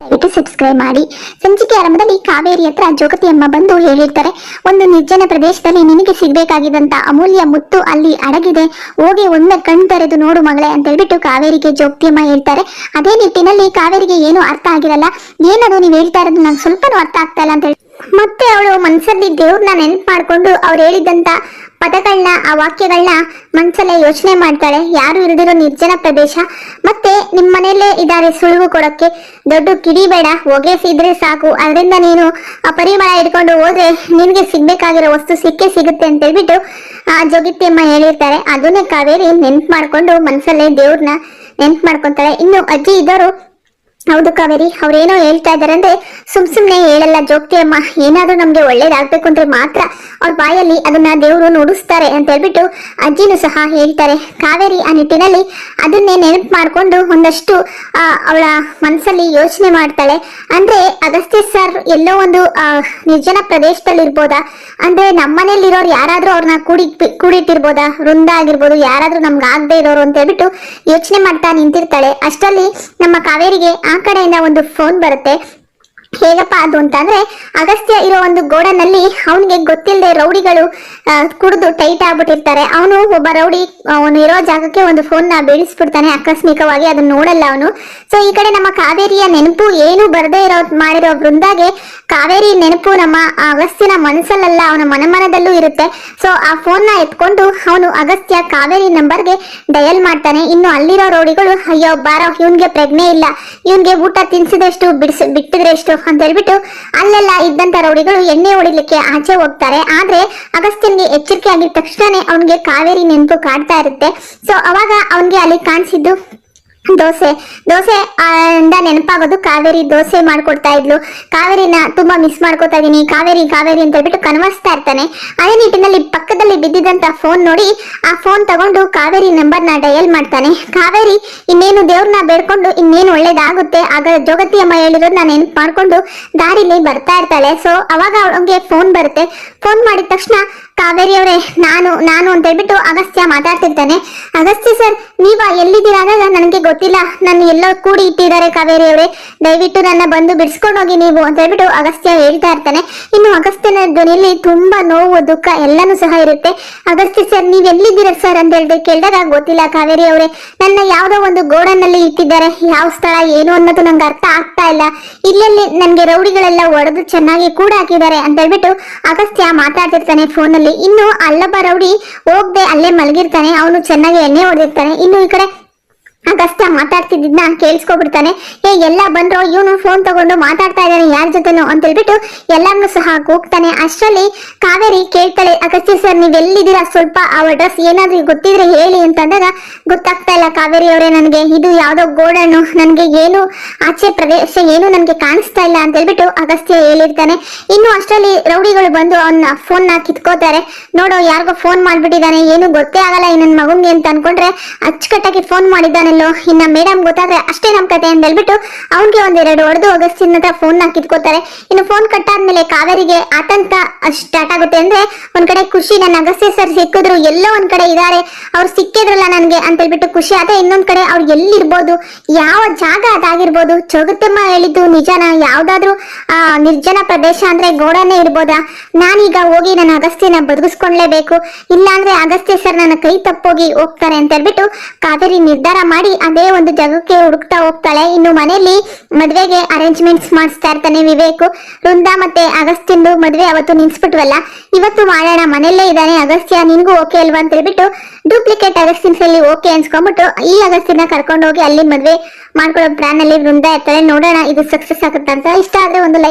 ದಯವಿಟ್ಟು ಸಬ್ಸ್ಕ್ರೈಬ್ ಮಾಡಿ. ಸಂಚಿಕೆ ಆರಂಭದಲ್ಲಿ ಕಾವೇರಿ ಹತ್ರ ಜೋಗತಿ ಅಮ್ಮ ಬಂದು ಹೇಳಿರ್ತಾರೆ, ಒಂದು ನಿರ್ಜನ ಪ್ರದೇಶದಲ್ಲಿ ನಿನಗೆ ಸಿಗ್ಬೇಕಾಗಿದ್ದಂತ ಅಮೂಲ್ಯ ಮುತ್ತು ಅಲ್ಲಿ ಅಡಗಿದೆ, ಹೋಗಿ ಒಮ್ಮೆ ಕಣ್ ತೆರೆದು ನೋಡು ಮಗಳೇ ಅಂತ ಹೇಳ್ಬಿಟ್ಟು ಕಾವೇರಿಗೆ ಜೋಗತಿ ಅಮ್ಮ ಹೇಳ್ತಾರೆ. ಅದೇ ನಿಟ್ಟಿನಲ್ಲಿ ಕಾವೇರಿಗೆ ಏನು ಅರ್ಥ ಆಗಿರಲ್ಲ, ಏನದು ನೀವು ಹೇಳ್ತಾ ಇರೋದು ನಂಗೆ ಸ್ವಲ್ಪನೂ ಅರ್ಥ ಆಗ್ತಾ ಇಲ್ಲ ಅಂತ ಹೇಳಿ. ಮತ್ತೆ ಅವಳು ಮನಸ್ಸಲ್ಲಿ ದೇವ್ರನ್ನ ನೆನ್ಪು ಮಾಡ್ಕೊಂಡು ಅವ್ರು ಹೇಳಿದಂತ ಪದಗಳನ್ನ ಆ ವಾಕ್ಯಗಳನ್ನ ಮನ್ಸಲ್ಲೇ ಯೋಚನೆ ಮಾಡ್ತಾಳೆ ಯಾರು ಇಲ್ದಿರೋ ನಿರ್ಜನ ಪ್ರದೇಶ. ಮತ್ತೆ ನಿಮ್ಮ ಮನೆಯಲ್ಲೇ ಇದ್ದಾರೆ ಸುಳಿವು ಕೊಡಕ್ಕೆ. ದೊಡ್ಡ ಕಿಡಿಬೇಡ ಹೊಗೆ ಸಿದ್ರೆ ಸಾಕು. ಅದರಿಂದ ನೀನು ಆ ಪರಿಮಳ ಹಿಡ್ಕೊಂಡು ಹೋದ್ರೆ ನಿನಗೆ ಸಿಗ್ಬೇಕಾಗಿರೋ ವಸ್ತು ಸಿಕ್ಕೇ ಸಿಗುತ್ತೆ ಅಂತ ಹೇಳ್ಬಿಟ್ಟು ಆ ಜೋಗಿತಿಯಮ್ಮ ಹೇಳಿರ್ತಾರೆ. ಅದನ್ನೇ ಕಾವೇರಿ ನೆನ್ಪು ಮಾಡ್ಕೊಂಡು ಮನ್ಸಲ್ಲೇ ದೇವ್ರನ್ನ ನೆನ್ಪು ಮಾಡ್ಕೊಂತಾಳೆ ಇನ್ನು ಅಜ್ಜಿ ಇದ್ದವರು ಹೌದು ಕಾವೇರಿ, ಅವ್ರೇನೋ ಹೇಳ್ತಾ ಇದಾರೆ ಅಂದ್ರೆ ಸುಮ್ ಸುಮ್ನೆ ಹೇಳಲ್ಲ, ಜೋಗ್ತಿ ಅಮ್ಮ. ಏನಾದ್ರೂ ನಮ್ಗೆ ಒಳ್ಳೇದಾಗ್ಬೇಕು ಅಂದ್ರೆ ಮಾತ್ರ ಅವ್ರ ಬಾಯಲ್ಲಿ ಅದನ್ನ ದೇವರು ನುಡಿಸ್ತಾರೆ ಅಂತ ಹೇಳ್ಬಿಟ್ಟು ಅಜ್ಜಿನೂ ಸಹ ಹೇಳ್ತಾರೆ. ಕಾವೇರಿ ಆ ನಿಟ್ಟಿನಲ್ಲಿ ಅದನ್ನೇ ನೆನಪು ಮಾಡ್ಕೊಂಡು ಒಂದಷ್ಟು ಅವಳ ಮನಸ್ಸಲ್ಲಿ ಯೋಚನೆ ಮಾಡ್ತಾಳೆ. ಅಂದ್ರೆ ಅಗಸ್ತ್ಯ ಸರ್ ಎಲ್ಲೋ ಒಂದು ನಿರ್ಜನ ಪ್ರದೇಶದಲ್ಲಿ ಇರ್ಬೋದಾ ಅಂದ್ರೆ ನಮ್ಮನೇಲಿರೋರು ಯಾರಾದ್ರೂ ಅವ್ರನ್ನ ಕೂಡಿ, ಕೂಡಿಟ್ಟಿರ್ಬೋದಾ? ವೃಂದ ಆಗಿರ್ಬೋದು, ಯಾರಾದ್ರೂ ನಮ್ಗೆ ಆಗದೆ ಇರೋರು ಅಂತ ಹೇಳ್ಬಿಟ್ಟು ಯೋಚನೆ ಮಾಡ್ತಾ ನಿಂತಿರ್ತಾಳೆ. ಅಷ್ಟರಲ್ಲಿ ನಮ್ಮ ಕಾವೇರಿಗೆ, ಆ ಕಡೆಯಿಂದ ಒಂದು ಫೋನ್ ಬರುತ್ತೆ. ಹೇಗಪ್ಪ ಅದು ಅಂತಂದ್ರೆ ಅಗಸ್ತ್ಯ ಇರೋ ಒಂದು ಗೋಡನಲ್ಲಿ ಅವನಿಗೆ ಗೊತ್ತಿಲ್ಲದೆ ರೌಡಿಗಳು ಕುಡಿದು ಟೈಟ್ ಆಗ್ಬಿಟ್ಟಿರ್ತಾರೆ. ಅವನು ಒಬ್ಬ ರೌಡಿ, ಅವನು ಇರೋ ಜಾಗಕ್ಕೆ ಒಂದು ಫೋನ್ನ ಬೀಳಿಸ್ಬಿಡ್ತಾನೆ ಆಕಸ್ಮಿಕವಾಗಿ, ಅದನ್ನ ನೋಡಲ್ಲ ಅವನು. ಸೊ ಈ ಕಡೆ ನಮ್ಮ ಕಾವೇರಿಯ ನೆನಪು ಏನು ಬರದೇ ಇರೋ, ಮಾಡಿರೋ ಬೃಂದಾಗೆ ಕಾವೇರಿ ನೆನಪು ನಮ್ಮ ಅಗಸ್ತ್ಯನ ಮನಸ್ಸಲ್ಲ ಅವನ ಮನಮನದಲ್ಲೂ ಇರುತ್ತೆ. ಸೊ ಆ ಫೋನ್ನ ಎತ್ಕೊಂಡು ಅವನು ಅಗಸ್ತ್ಯ ಕಾವೇರಿ ನಂಬರ್ಗೆ ಡಯಲ್ ಮಾಡ್ತಾನೆ. ಇನ್ನು ಅಲ್ಲಿರೋ ರೌಡಿಗಳು, ಅಯ್ಯೋ, ಬಾರೋ, ಇವನ್ಗೆ ಪ್ರಜ್ಞೆ ಇಲ್ಲ. ಇವನ್ಗೆ ಊಟ ತಿನ್ಸಿದಷ್ಟು, ಬಿಡಿಸ್ ಬಿಟ್ಟಿದ್ರೆ ಎಷ್ಟು ಅಂತ ಹೇಳ್ಬಿಟ್ಟು ಅಲ್ಲೆಲ್ಲ ಇದ್ದಂತ ರೌಡಿಗಳು ಎಣ್ಣೆ ಹೊಡಿಲಿಕ್ಕೆ ಆಚೆ ಹೋಗ್ತಾರೆ. ಆದ್ರೆ ಅಗಸ್ತ್ಯನ್ಗೆ ಎಚ್ಚರಿಕೆ ಆಗಿದ ತಕ್ಷಣನೇ ಅವನ್ಗೆ ಕಾವೇರಿ ನೆನಪು ಕಾಡ್ತಾ ಇರುತ್ತೆ. ಸೊ ಅವಾಗ ಅವನ್ಗೆ ಅಲ್ಲಿ ಕಾಣಿಸಿದ್ದು ದೋಸೆ. ದೋಸೆ ಇಂದ ನೆನಪಾಗೋದು ಕಾವೇರಿ ದೋಸೆ ಮಾಡ್ಕೊಡ್ತಾ ಇದ್ಲು. ಕಾವೇರಿನ ತುಂಬಾ ಮಿಸ್ ಮಾಡ್ಕೊತಾ ಇದೀನಿ. ಕಾವೇರಿ ಕಾವೇರಿ ಅಂತ ಹೇಳ್ಬಿಟ್ಟು ಕನ್ವರ್ಸ್ತಾ ಇರ್ತಾನೆ. ಅದೇ ನಿಟ್ಟಿನಲ್ಲಿ ಪಕ್ಕದಲ್ಲಿ ಬಿದ್ದಿದ್ದಂತ ಫೋನ್ ನೋಡಿ ಆ ಫೋನ್ ತಗೊಂಡು ಕಾವೇರಿ ನಂಬರ್ನ ಡಯಲ್ ಮಾಡ್ತಾನೆ. ಕಾವೇರಿ, ಇನ್ನೇನು ದೇವ್ರನ್ನ ಬೇಡ್ಕೊಂಡು ಇನ್ನೇನು ಒಳ್ಳೇದಾಗುತ್ತೆ? ಆಗ ಜೋಗತಿ ಅಮ್ಮ ಹೇಳಿರೋದನ್ನ ನೆನಪು ಮಾಡ್ಕೊಂಡು ದಾರಿಲಿ ಬರ್ತಾ ಇರ್ತಾಳೆ. ಸೊ ಅವಾಗ ಅವಳಿಗೆ ಫೋನ್ ಬರುತ್ತೆ. ಫೋನ್ ಮಾಡಿದ ತಕ್ಷಣ ಕಾವೇರಿ ಅವರೇ, ನಾನು ನಾನು ಅಂತ ಹೇಳ್ಬಿಟ್ಟು ಅಗಸ್ತ್ಯ ಮಾತಾಡ್ತಿರ್ತಾನೆ. ಅಗಸ್ತ್ಯ ಸರ್, ನೀವ ಎಲ್ಲಿದ್ದೀರಾ ನನಗೆ ಗೊತ್ತಿಲ್ಲ. ನನ್ನ ಎಲ್ಲೋ ಕೂಡಿ ಇಟ್ಟಿದ್ದಾರೆ ಕಾವೇರಿ ಅವರೇ. ದಯವಿಟ್ಟು ನನ್ನ ಬಂದು ಬಿಡಿಸ್ಕೊಂಡು ಹೋಗಿ ನೀವು ಅಂತ ಹೇಳ್ಬಿಟ್ಟು ಅಗಸ್ತ್ಯ ಹೇಳ್ತಾ ಇರ್ತಾನೆ. ಇನ್ನು ಅಗಸ್ತ್ಯನ ಧ್ವನಿಯಲ್ಲಿ ತುಂಬಾ ನೋವು, ದುಃಖ ಎಲ್ಲಾನು ಸಹ ಇರುತ್ತೆ. ಅಗಸ್ತ್ಯ ಸರ್, ನೀವ್ ಎಲ್ಲಿದ್ದೀರಾ ಸರ್ ಅಂತ ಹೇಳಿದ್ರೆ ಕೇಳಿದಾಗ ಗೊತ್ತಿಲ್ಲ ಕಾವೇರಿ ಅವರೇ. ನನ್ನ ಯಾವ್ದೋ ಒಂದು ಗೋಡನ್ನಲ್ಲಿ ಇಟ್ಟಿದ್ದಾರೆ. ಯಾವ ಸ್ಥಳ ಏನು ಅನ್ನೋದು ನಂಗೆ ಅರ್ಥ ಆಗ್ತಾ ಇಲ್ಲ. ಇಲ್ಲೆಲ್ಲಿ ನನ್ಗೆ ರೌಡಿಗಳೆಲ್ಲ ಒಡೆದು ಚೆನ್ನಾಗಿ ಕೂಡ ಹಾಕಿದ್ದಾರೆ ಅಂತ ಹೇಳ್ಬಿಟ್ಟು ಅಗಸ್ತ್ಯ ಮಾತಾಡ್ತಿರ್ತಾನೆ ಫೋನಲ್ಲಿ ಇನ್ನು ಅಲ್ಲೊಬ್ಬ ರೌಡಿ ಹೋಗ್ದೆ ಅಲ್ಲೇ ಮಲಗಿರ್ತಾನೆ ಅವನು ಚೆನ್ನಾಗಿ ಎಣ್ಣೆ ಹೊಡೆದಿರ್ತಾನೆ. ಇನ್ನು ಈ ಕಡೆ ಅಗಸ್ತ್ಯ ಮಾತಾಡ್ತಿದ್ದಿದ್ನ ಕೇಳಿಸ್ಕೊಬಿಡ್ತಾನೆ. ಏ, ಎಲ್ಲ ಬಂದ್ರು, ಇವನು ಫೋನ್ ತಗೊಂಡು ಮಾತಾಡ್ತಾ ಇದ್ದಾನೆ ಯಾರ ಜೊತೆನೋ ಅಂತ ಹೇಳ್ಬಿಟ್ಟು ಎಲ್ಲಾರ್ನು ಸಹ ಕೂಗ್ತಾನೆ ಅಷ್ಟರಲ್ಲಿ ಕಾವೇರಿ ಕೇಳ್ತಾಳೆ, ಅಗಸ್ತ್ಯ ಸರ್, ನೀವ್ ಎಲ್ಲಿದ್ದೀರಾ? ಸ್ವಲ್ಪ ಆ ಅಡ್ರೆಸ್ ಏನಾದ್ರೂ ಗೊತ್ತಿದ್ರೆ ಹೇಳಿ ಅಂತ ಅಂದಾಗ ಗೊತ್ತಾಗ್ತಾ ಇಲ್ಲ ಕಾವೇರಿ ಅವರೇ ನನಗೆ. ಇದು ಯಾವ್ದೋ ಗೋಡನ್ನು, ನನಗೆ ಏನು ಆಚೆ ಪ್ರದೇಶ ಏನು ನನಗೆ ಕಾಣಿಸ್ತಾ ಇಲ್ಲ ಅಂತ ಹೇಳ್ಬಿಟ್ಟು ಅಗಸ್ತ್ಯ ಹೇಳಿರ್ತಾನೆ. ಇನ್ನು ಅಷ್ಟರಲ್ಲಿ ರೌಡಿಗಳು ಬಂದು ಅವನ್ನ ಫೋನ್ನ ಕಿತ್ಕೋತಾರೆ. ನೋಡೋ, ಯಾರಿಗೋ ಫೋನ್ ಮಾಡ್ಬಿಟ್ಟಿದ್ದಾನೆ. ಏನು ಗೊತ್ತೇ ಆಗಲ್ಲ, ಈ ನನ್ನ ಮಗುಂಗೆ ಅಂತ ಅನ್ಕೊಂಡ್ರೆ ಅಚ್ಚುಕಟ್ಟಾಗಿ ಫೋನ್ ಮಾಡಿದ್ದಾನಲ್ಲೋ ಇನ್ನ ಮೇಡಮ್ ಗೊತ್ತಾದ್ರೆ ಅಷ್ಟೇ ನಮ್ ಕತೆ ಅಂತ ಹೇಳ್ಬಿಟ್ಟು ಅವನ್ಗೆ ಒಂದೆರಡು ಹೊಡೆದು ಅಗಸ್ತಿನ ಹತ್ರ ಫೋನ್ನ ಕಿತ್ಕೋತಾರೆ ಇನ್ನು ಫೋನ್ ಕಟ್ಟಾದ್ಮೇಲೆ ಕಾವೇರಿಗೆ ಆತಂಕ ಸ್ಟಾರ್ಟ್ ಆಗುತ್ತೆ ಅಂದ್ರೆ ಒಂದ್ ಕಡೆ ಖುಷಿ ನನ್ನ ಅಗಸ್ತ್ಯ ಸರ್ ಸಿಕ್ಕಿದ್ರು, ಎಲ್ಲೋ ಒಂದ್ ಕಡೆ ಇದಾರೆ, ಅವ್ರು ಸಿಕ್ಕಿದ್ರಲ್ಲ ನನ್ಗೆ ಅಂತ ಹೇಳ್ಬಿಟ್ಟು ಖುಷಿ. ಆದ್ರೆ ಇನ್ನೊಂದ್ ಕಡೆ ಅವ್ರು ಎಲ್ಲಿರ್ಬೋದು, ಯಾವ ಜಾಗ ಅದಾಗಿರ್ಬೋದು, ಚೌಗತ್ತಮ್ಮ ಹೇಳಿದ್ದು ನಿಜಾನ? ಯಾವ್ದಾದ್ರು, ಆ, ನಿರ್ಜನ ಪ್ರದೇಶ ಅಂದ್ರೆ ಗೋಡನೆ ಇರ್ಬೋದಾ? ನಾನೀಗ ಹೋಗಿ ನನ್ನ ಅಗಸ್ತ್ಯನ ಬದುಕಿಸ್ಕೊಂಡ್ಲೇಬೇಕು. ಇಲ್ಲಾಂದ್ರೆ ಅಗಸ್ತ್ಯ ಸರ್ ನನ್ನ ಕೈ ತಪ್ಪೋಗಿ ಹೋಗ್ತಾರೆ ಅಂತ ಹೇಳ್ಬಿಟ್ಟು ಕಾವೇರಿ ನಿರ್ಧಾರ ಮಾಡಿ ಅದೇ ಒಂದು ಜಾಗಕ್ಕೆ ಹುಡುಕ್ತಾ ಹೋಗ್ತಾಳೆ. ಇನ್ನು ಮನೆಯಲ್ಲಿ ಮದುವೆಗೆ ಅರೇಂಜ್ಮೆಂಟ್ಸ್ ಮಾಡಿಸ್ತಾ ಇರ್ತಾನೆ ವಿವೇಕ್. ವೃಂದ ಮತ್ತೆ ಅಗಸ್ತ್ಯಂದು ಮದುವೆ ಅವತ್ತು ನಿನ್ಸ್ಬಿಟ್ವಲ್ಲ ಇವತ್ತು ಮಾಡೋಣ, ಮನೆಯಲ್ಲೇ ಇದ್ದಾನೆ ಅಗಸ್ತ್ಯ. ನಿನ್ಗೂ ಓಕೆ ಅಲ್ವಾ ಅಂತ ಹೇಳ್ಬಿಟ್ಟು ಡೂಪ್ಲಿಕೇಟ್ ಅಗಸ್ತ್ಯನ್ಸ್ ಅಲ್ಲಿ ಓಕೆ ಅನ್ಸ್ಕೊಂಡ್ಬಿಟ್ಟು ಈ ಅಗಸ್ತ್ಯನ ಕರ್ಕೊಂಡು ಹೋಗಿ ಅಲ್ಲಿ ಮದುವೆ ಮಾಡ್ಕೊಳ್ಳೋ ಪ್ಲಾನ್ ಅಲ್ಲಿ ವೃಂದ ಇರ್ತಾರೆ ನೋಡೋಣ ಇದು ಸಕ್ಸಸ್ ಆಗುತ್ತಾ ಅಂತ. ಇಷ್ಟ ಆದ್ರೆ ಒಂದು